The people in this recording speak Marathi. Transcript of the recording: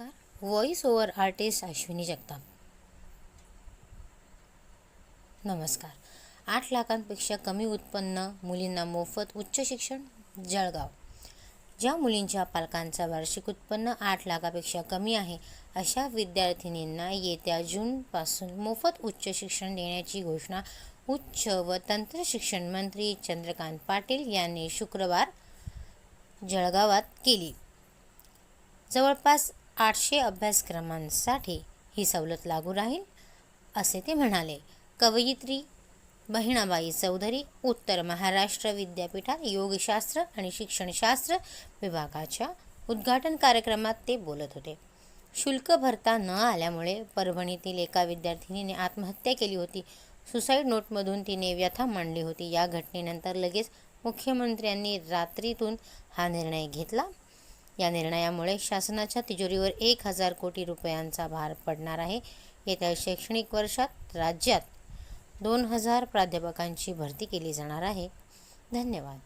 नमस्कार. Voice over artist Ashwini Jagtap. नमस्कार. आठ लाखांपेक्षा कमी उत्पन्न मुलींना मोफत उच्च शिक्षण जळगाव. ज्या मुलींच्या पालकांचा वार्षिक उत्पन्न आठ लाखापेक्षा कमी आहे अशा विद्यार्थिनींना येत्या जूनपासून मोफत उच्च शिक्षण देण्याची घोषणा उच्च व तंत्र शिक्षण मंत्री चंद्रकांत पाटील यांनी शुक्रवार जळगावात केली. जवळपास आठशे अभ्यासक्रमांसाठी ही सवलत लागू राहील असे ते म्हणाले. कवयित्री बहिणाबाई चौधरी उत्तर महाराष्ट्र विद्यापीठात योगशास्त्र आणि शिक्षणशास्त्र विभागाच्या उद्घाटन कार्यक्रमात ते बोलत होते. शुल्क भरता न आल्यामुळे परभणीतील एका विद्यार्थिनीने आत्महत्या केली होती. सुसाईड नोटमधून तिने व्यथा मांडली होती. या घटनेनंतर लगेच मुख्यमंत्र्यांनी रात्रीतून हा निर्णय घेतला. या निर्णयामुळे शासनाच्या तिजोरीवर एक हजार कोटी रुपयांचा भार पडणार आहे. येत्या शैक्षणिक वर्षात राज्यात दोन हजार प्राध्यापकांची भरती केली जाणार आहे. धन्यवाद.